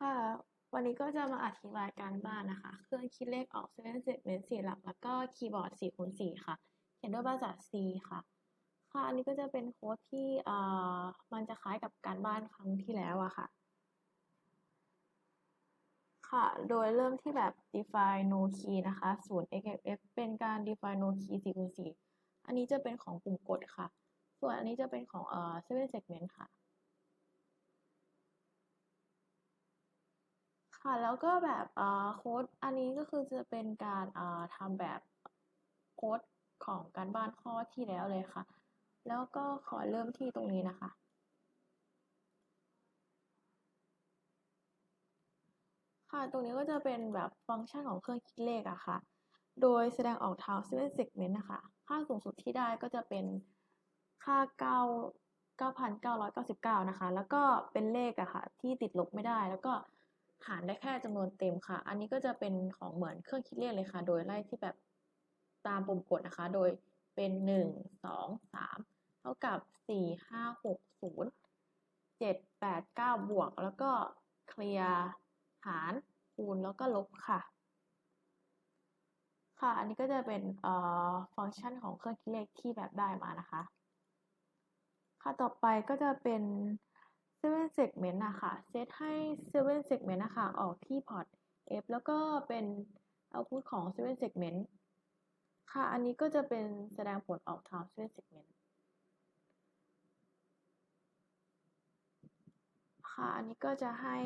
ค่ะ วันนี้ก็จะมาอธิบายการบ้านนะคะ เครื่องคิดเลขออก7 segment 4หลัก แล้วก็คีย์บอร์ด4คูณ4ค่ะ เขียนด้วยภาษา C ค่ะ ค่ะ อันนี้ก็จะเป็นโค้ดที่เอ่อมันจะคล้ายกับการบ้านครั้งที่แล้วอะค่ะ ค่ะ โดยเริ่มที่แบบ define no key นะคะ0 xf เป็นการ define no key 4คูณ4อันนี้จะเป็นของปุ่มกดค่ะ ส่วนอันนี้จะเป็นของเอ่อ7 segment ค่ะ ค่ะ แล้วก็แบบโค้ดอันนี้ก็คือจะเป็นการทำแบบโค้ดของการบ้านข้อที่แล้วเลยค่ะ แล้วก็ขอเริ่มที่ตรงนี้นะคะค่ะ ตรงนี้ก็จะเป็นแบบฟังก์ชันของเครื่องคิดเลขอะค่ะ โดยแสดงออกทาง seven segment นะคะ ค่าสูงสุดที่ได้ก็จะเป็นค่า 9 9,999 นะคะ แล้วก็เป็นเลขอะค่ะ ที่ติดลบไม่ได้ แล้วก็ หารได้แค่จำนวนเต็มค่ะ อันนี้ก็จะเป็นของเหมือนเครื่องคิดเลขเลยค่ะ โดยไล่ที่แบบตามปุ่มกดนะคะ โดยเป็น 1 2 3 เท่ากับ 4 5 6 0 7 8 9 บวก แล้วก็เคลียร์หารคูณแล้วก็ลบค่ะ ค่ะ อันนี้ก็จะเป็นเอ่อฟังก์ชันของเครื่องคิดเลขที่แบบได้มานะคะ ค่ะ ต่อไปก็จะเป็น 7 segment นะคะ เซตให้ 7 segment นะคะ ออกที่พอร์ต F แล้วก็เป็น output ของ 7 segment ค่ะ อันนี้ก็จะเป็นแสดงผลออกทาง 7 segment ค่ะ อันนี้ก็จะให้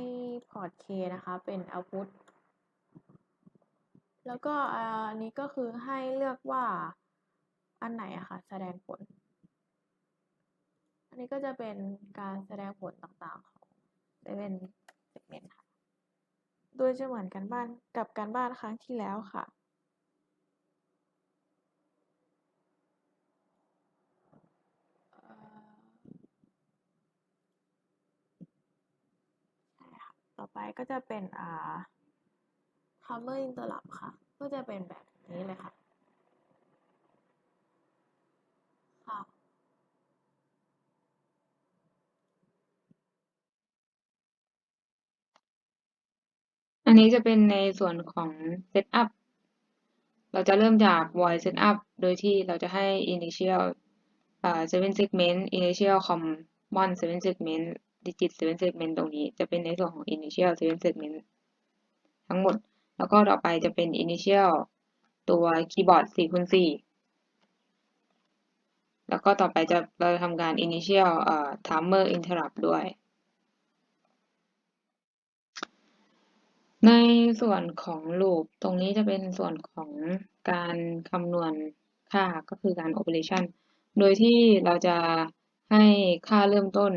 พอร์ต K นะคะ เป็น output แล้วก็อันนี้ก็คือให้เลือกว่าอันไหนอะค่ะ แสดงผล อันนี้ก็จะเป็นการแสดงผลต่างๆของ Seven Segment ค่ะ โดยจะเหมือนกันบ้านกับการบ้านครั้งที่แล้วค่ะใช่ค่ะต่อไปก็จะเป็นอ่า Hammer Interrupt ค่ะ ก็จะเป็นแบบนี้เลยค่ะ อันนี้จะเป็นในส่วนของ setup เราจะเริ่มจาก void setup โดยที่เราจะให้ initial อ่า7 segment initial common 7 segment digit 7 segment ตรงนี้จะเป็นในส่วนของ initial 7 segment ทั้งหมด แล้วก็ต่อไปจะเป็น initial ตัว keyboard 4คูณ4แล้วก็ต่อไปจะเราจะทำการ initial อ่า timer interrupt ด้วย ในส่วนของ loop ตรงนี้จะเป็นส่วนของการคำนวณค่าก็คือการ operation โดยที่เราจะให้ค่าเริ่มต้น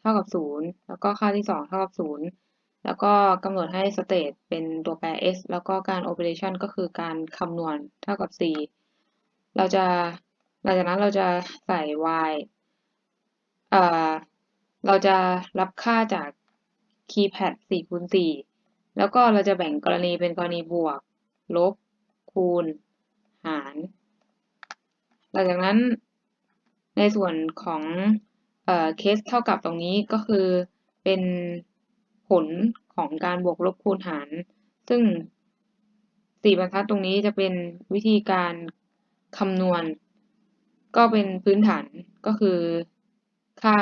เท่ากับ 0 แล้วก็ค่าที่ 2 เท่ากับ 0 แล้วก็กำหนดให้ state เป็นตัวแปร s แล้วก็การ operation ก็คือการคำนวณเท่ากับ c เราจะหลังจากนั้นเราจะใส่ y เอ่อเราจะรับค่าจาก keypad 4คูณ4 แล้วก็เราจะแบ่งกรณีเป็นกรณีบวก ลบ คูณ หาร หลังจากนั้นในส่วนของเอ่อเคสเท่ากับตรงนี้ก็คือเป็นผลของการบวกลบคูณหาร ซึ่งสี่บรรทัดตรงนี้จะเป็นวิธีการคำนวณ ก็เป็นพื้นฐานก็คือค่า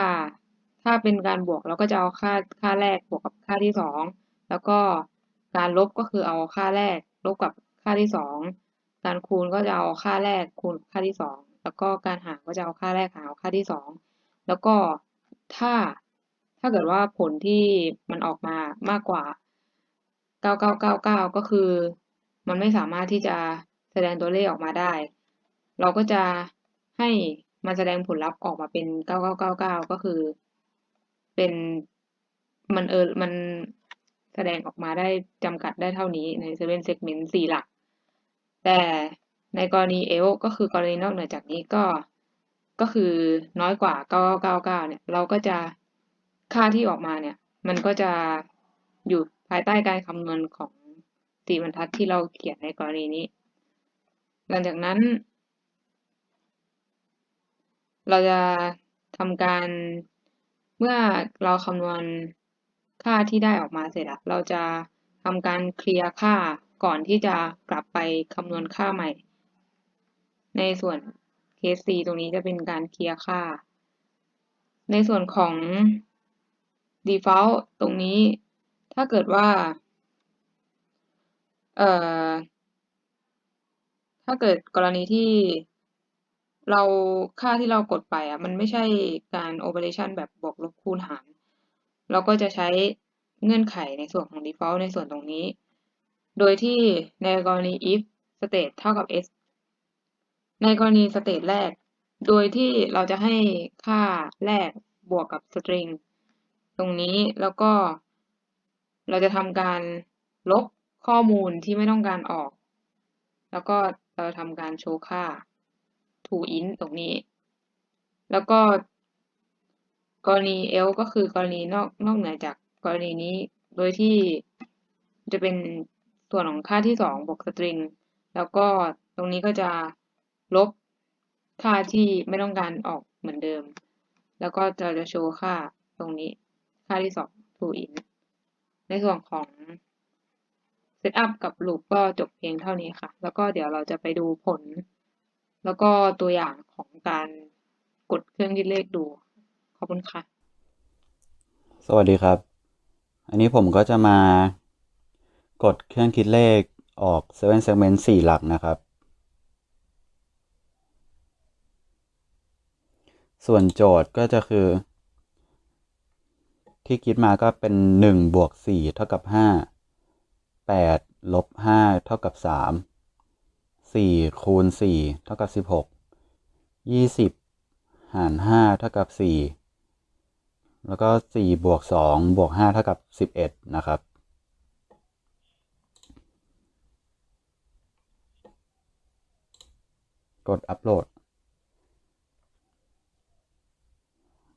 ถ้าเป็นการบวกเราก็จะเอาค่าค่าแรกบวกกับค่าที่สอง แล้วก็การลบก็คือเอาค่าแรกลบกับค่าที่สองการคูณก็จะเอาค่าแรกคูณค่าที่สองแล้วก็การหารก็จะเอาค่าแรกหารค่าที่สองแล้วก็ถ้าถ้าเกิดว่าผลที่มันออกมามากกว่า 9999 ก็คือ มันไม่สามารถที่จะแสดงตัวเลขออกมาได้ เราก็จะให้มันแสดงผลลัพธ์ออกมาเป็น 9999 ก็คือ เป็นมันเออมัน แสดงออกมาได้จำกัดได้เท่านี้ใน7 segment 4หลัก แต่ในกรณี else ก็คือกรณีนอกเหนือจากนี้ก็ก็คือน้อยกว่า 999 เนี่ย เราก็จะค่าที่ออกมาเนี่ย มันก็จะอยู่ภายใต้การคำนวณของสีบรรทัดที่เราเขียนในกรณีนี้ หลังจากนั้น เราจะทำการเมื่อเราคำนวณ ค่าที่ได้ออกมาเสร็จอะเราจะทำการเคลียร์ค่าก่อนที่จะกลับไปคำนวณค่าใหม่ ในส่วนเคส C ตรงนี้จะเป็นการเคลียร์ค่า ในส่วนของ default ตรงนี้ถ้าเกิดว่าเอ่อถ้าเกิดกรณีที่เราค่าที่เรากดไปอะมันไม่ใช่การ operation แบบบวกลบคูณหาร เราก็จะใช้เงื่อนไขในส่วนของ default ในส่วนตรงนี้ โดยที่ในกรณี if state เท่ากับ s ในกรณี state แรก โดยที่เราจะให้ค่าแรกบวกกับ string ตรงนี้แล้วก็ เราจะทำการลบข้อมูลที่ไม่ต้องการออก แล้วก็เราทำการโชว์ค่า to int ตรงนี้ แล้วก็ กรณี else ก็คือกรณีนอกนอกเหนือจากกรณีนี้ โดยที่จะเป็นส่วนของค่าที่สองบวก string แล้วก็ตรงนี้ก็จะลบค่าที่ไม่ต้องการออกเหมือนเดิม แล้วก็เราจะโชว์ค่าตรงนี้ค่าที่สอง to int ในส่วนของ setup กับ loop ก็จบเพียงเท่านี้ค่ะ แล้วก็เดี๋ยวเราจะไปดูผล แล้วก็ตัวอย่างของการกดเครื่องคิดเลขดู ขอบคุณค่ะ สวัสดีครับ อันนี้ผมก็จะมากดเครื่องคิดเลขออก7 segment 4หลักนะครับ ส่วนโจทย์ก็จะคือ ที่คิดมาก็เป็น1บวก4เท่ากับ5 8ลบ5เท่ากับ3 4คูณ4เท่ากับ16 20หาร5เท่ากับ4 แล้วก็สี่บวกสองบวกห้าเท่ากับสิบเอ็ดนะครับ กดอัปโหลด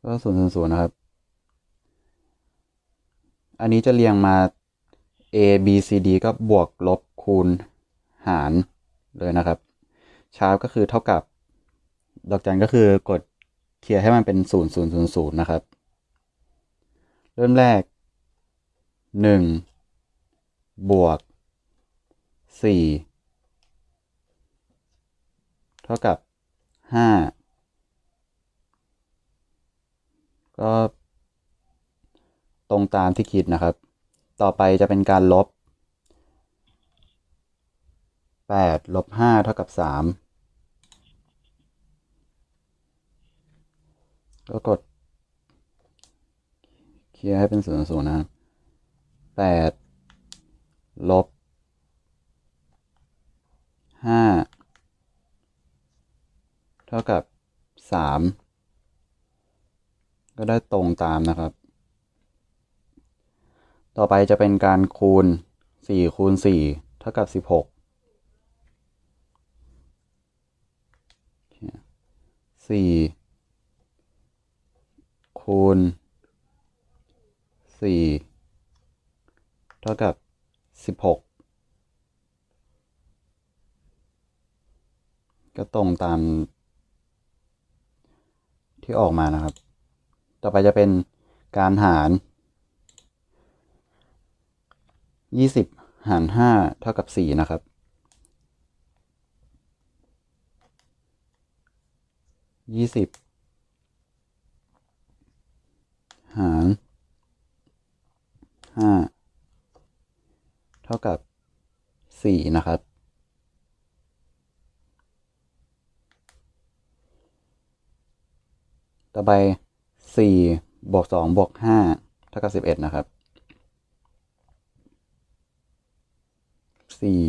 ก็ศูนย์ศูนย์นนะครับ อันนี้จะเรียงมา a b c d ก็บวกลบคูณหารเลยนะครับ ชาร์ปก็คือเท่ากับ ดอกจันก็คือกดเคลียร์ให้มันเป็นศูนย์ศูนย์ศูนย์ศูนย์นะครับ เริ่มแรกหนึ่งบวกสี่เท่ากับห้าก็ ตรงตามที่คิดนะครับ ต่อไปจะเป็นการลบแปดลบห้าเท่ากับสามก็กด เคลียร์ให้เป็นศูนย์ศูนย์นะครับแปดลบห้าเท่ากับสามก็ได้ตรงตามนะครับ ต่อไปจะเป็นการคูณสี่คูณสี่เท่ากับสิบหกสี่คูณ สี่เท่ากับสิบหกก็ตรงตาม ที่ออกมานะครับ ต่อไปจะเป็นการหารยี่สิบหารห้าเท่ากับสี่นะครับยี่สิบหาร ห้าเท่ากับสี่นะครับ ต่อไปสี่บวกสองบวกห้าเท่ากับสิบเอ็ดนะครับสี่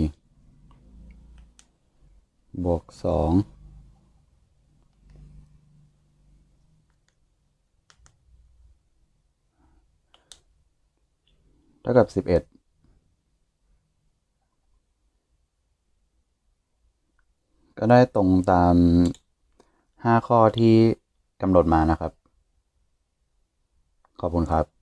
บวกสองากับสิบเอ็ดก็ได้ตรงตามห้าข้อที่กำหนดมานะครับ ขอบคุณครับ